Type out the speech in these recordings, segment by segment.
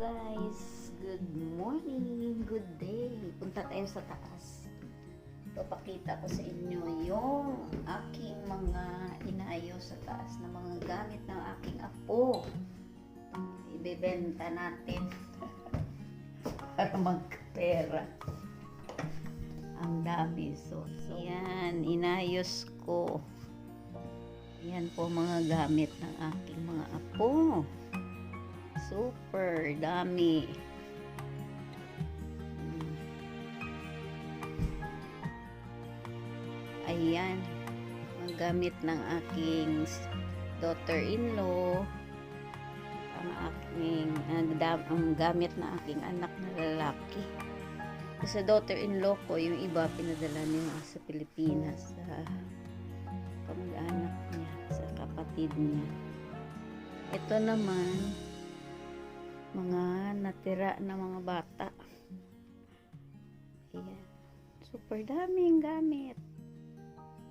guys, good morning, good day. Punta tayo sa taas. Papakita ko sa inyo yung aking mga inayos sa taas na mga gamit ng aking apo. Ibebenta natin para magkapera. Ang dami. So, yan, inayos ko. Yan po mga gamit ng aking mga apo. Super dami. Mm. Ayan. Mga gamit ng aking daughter-in-law. Ang aking ang, ang gamit ng aking anak na lalaki. Sa daughter-in-law ko, yung iba pinadala niya sa Pilipinas sa kamag-anak niya, sa kapatid niya. Ito naman, mga natira na mga bata. Ayan. Super daming gamit.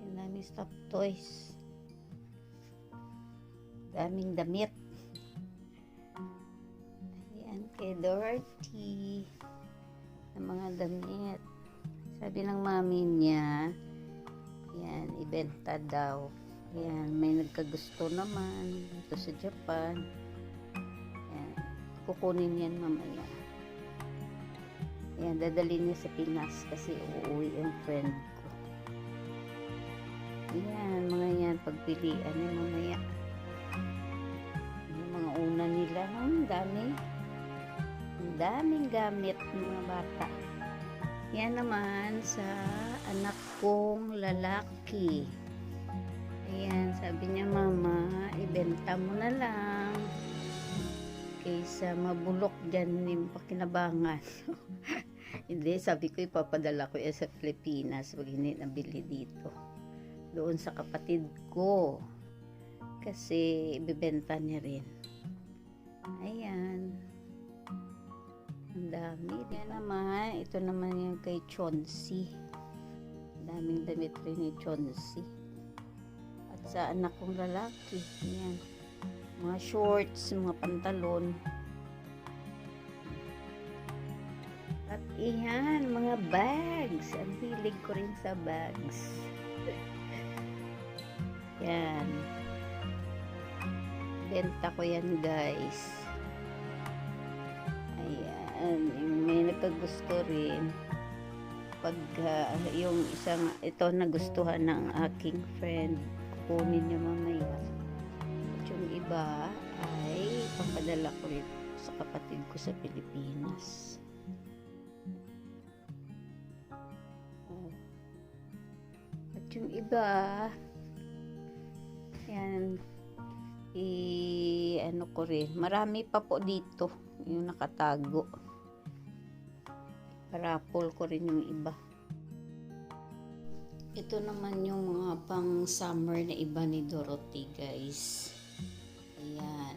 Ang daming stop toys. Daming damit. Ayan, kay Dorothy. Ng mga damit. Sabi ng mami niya, yan, ibenta daw. Yan, may nagkagusto naman dito sa Japan. Kukunin yan mamaya. Yan, dadalhin niya sa Pinas kasi uuwi ang friend ko. Yan, mga yan, pagpilian niya mamaya. Yung mga una nila, ang dami. Ang daming gamit ng mga bata. Yan naman sa anak kong lalaki. Ayan, sabi niya, Mama, ibenta mo na lang. Kaysa mabulok dyan yung pakinabangan. hindi, sabi ko, ipapadala ko yan sa Pilipinas pag hindi nabili dito. Doon sa kapatid ko. Kasi, ibibenta niya rin. Ayan. Ang dami. Yan naman, ito naman yung kay Chonsi. Daming damit rin ni Chonsi. At sa anak kong lalaki, yan. Mga shorts, mga pantalon. At iyan, mga bags. Ang hilig ko rin sa bags. yan. Benta ko yan, guys. Ayan, may nagkagusto rin. Pag ah, yung isang, ito nagustuhan ng aking friend, kukunin niya mamaya. Yung iba ay pampadala ko rin sa kapatid ko sa Pilipinas. Oh. At yung iba, yan, i ano ko rin, marami pa po dito yung nakatago. Parapol ko rin yung iba. Ito naman yung mga pang summer na iba ni Dorothy guys. Ayan.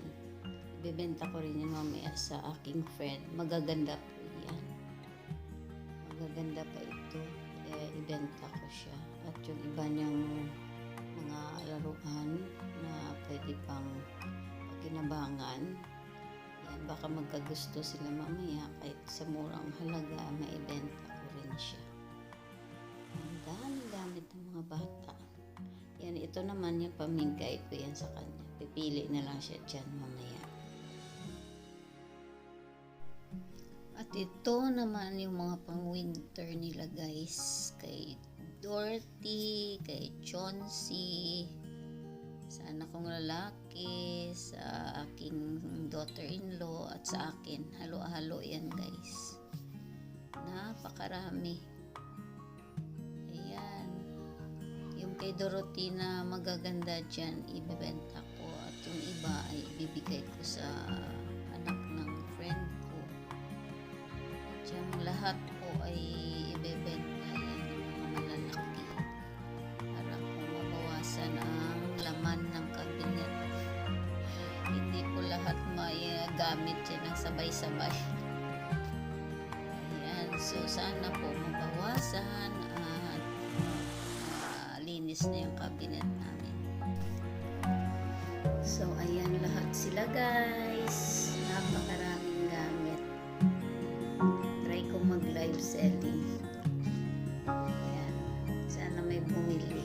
Ibebenta ko rin yan mamaya sa aking friend. Magaganda po yan. Magaganda pa ito. Kaya ibenta ko siya. At yung iba niyang mga laruan na pwede pang pagkinabangan. Yan, baka magkagusto sila mamaya kahit sa murang halaga, maibenta ko rin siya. Ang dami-gamit ng mga bata. Yan, ito naman yung pamigay ko yan sa kanya. Pipili na lang siya dyan mamaya. At ito naman yung mga pang-winter nila guys. Kay Dorothy, kay Chauncey, sa anak kong lalaki, sa aking daughter-in-law, at sa akin. Halo-halo yan guys. Napakarami. Ayan. Yung kay Dorothy na magaganda dyan, ibibenta ko. Iba ay ibibigay ko sa anak ng friend ko. At yung lahat po ay ibebenta yan yung mga malalaki para po mabawasan ang laman ng kabinet. Hindi po lahat may uh, gamit yan ng sabay-sabay. Ayan, so sana po mabawasan at uh, linis na yung cabinet namin. So, ayan lahat sila guys. Napakaraming gamit. Try ko mag-live selling. Ayan. Sana may bumili.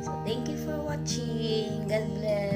So, thank you for watching. God bless.